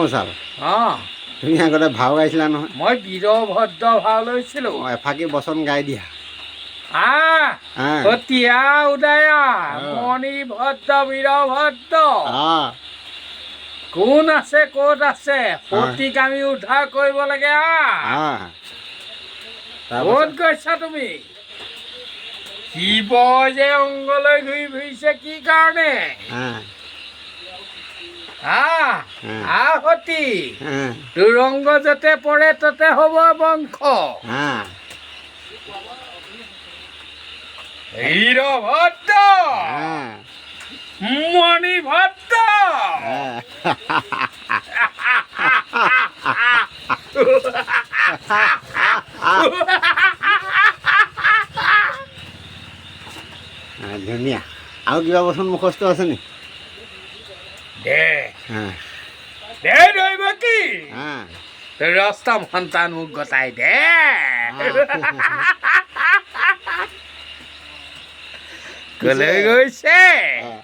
মচাল অঁ তুমি আগতে ভাও গাইছিলা নহয়। মই বীৰভদ্ৰ ভাও লৈছিলোঁ। এফাকি বচন গাই দিয়া। সতীয়া উদয়া মণি ভদ্ৰ বীৰভদ্ৰ কোন আছে ক'ত আছে? সতীক আমি উদ্ধাৰ কৰিব লাগে ক'ত গৈছা তুমি? শিৱ যে অংগলৈ ঘূৰি ফুৰিছে কি কাৰণে? অঁ আহ উম। আহ সতী অঁ তোৰ য'তে পৰে ততে হ'ব বংশ। অঁ বীৰভদ্ৰ অঁ মণি ভদ্ৰ অঁ অঁ, ধুনীয়া। আৰু কিবা বচন মুখস্থ আছে নি? দে। অঁ দৈব কি? অঁ ৰস্তম সন্তান মোক গতাই দে। কলৈ গৈছে। অঁ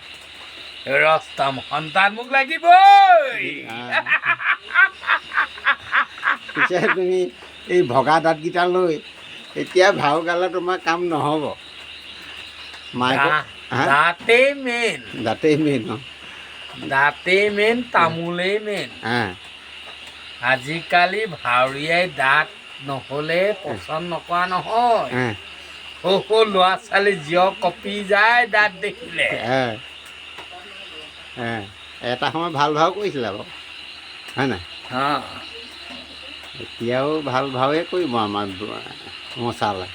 ৰস্তম সন্তান মোক লাগিবই। পিছে তুমি এই ভগা দাঁতকেইটা লৈ এতিয়া ভাও গালে তোমাৰ কাম নহ'ব। দা- দাঁতেই মেইন। দাঁতেই মেইন ন দাঁতেই মেইন তামোলেই মেইন অঁ আজিকালি ভাৱৰীয়াই দাঁত নহ'লে পচন্দ নকৰা নহয়। অঁ সৰু সৰু ল'ৰা ছোৱালী জিয় কপি যায় দাঁত দেখিলে। অঁ অঁ এটা সময় ভালো ভাও কৰিছিলা বাৰু। হয় নাই? এতিয়াও ভালো ভাৱে কৰিব আমাৰ মচালে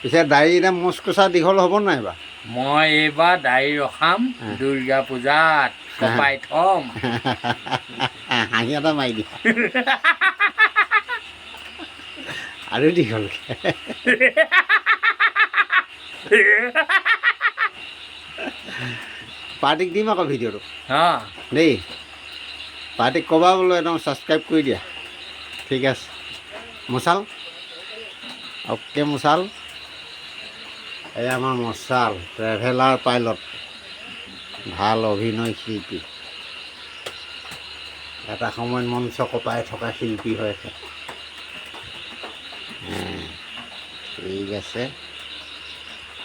পিছে দাড়ি এতিয়া মোচকোচা দীঘল হ'ব নাই বাৰু মই এইবাৰ দাড়ি ৰখাম দুৰ্গা পূজাত কপাই থ'ম। হাঁহি এটা মাৰি দিয়া আৰু দীঘলকৈ পাৰ্টিক দিম আকৌ ভিডিঅ'টো। হা। দেই। পাৰ্টিক ক'বা বোলো একদম ছাবস্ক্ৰাইব কৰি দিয়া। ঠিক আছে। মচাল অ'কে মচাল এই আমাৰ মশাল ট্ৰেভেলাৰ পাইলট, ভালো অভিনয় শিল্পী। এটা সময়ত মঞ্চ কপাই থকা শিল্পী হৈ আছে। ঠিক আছে।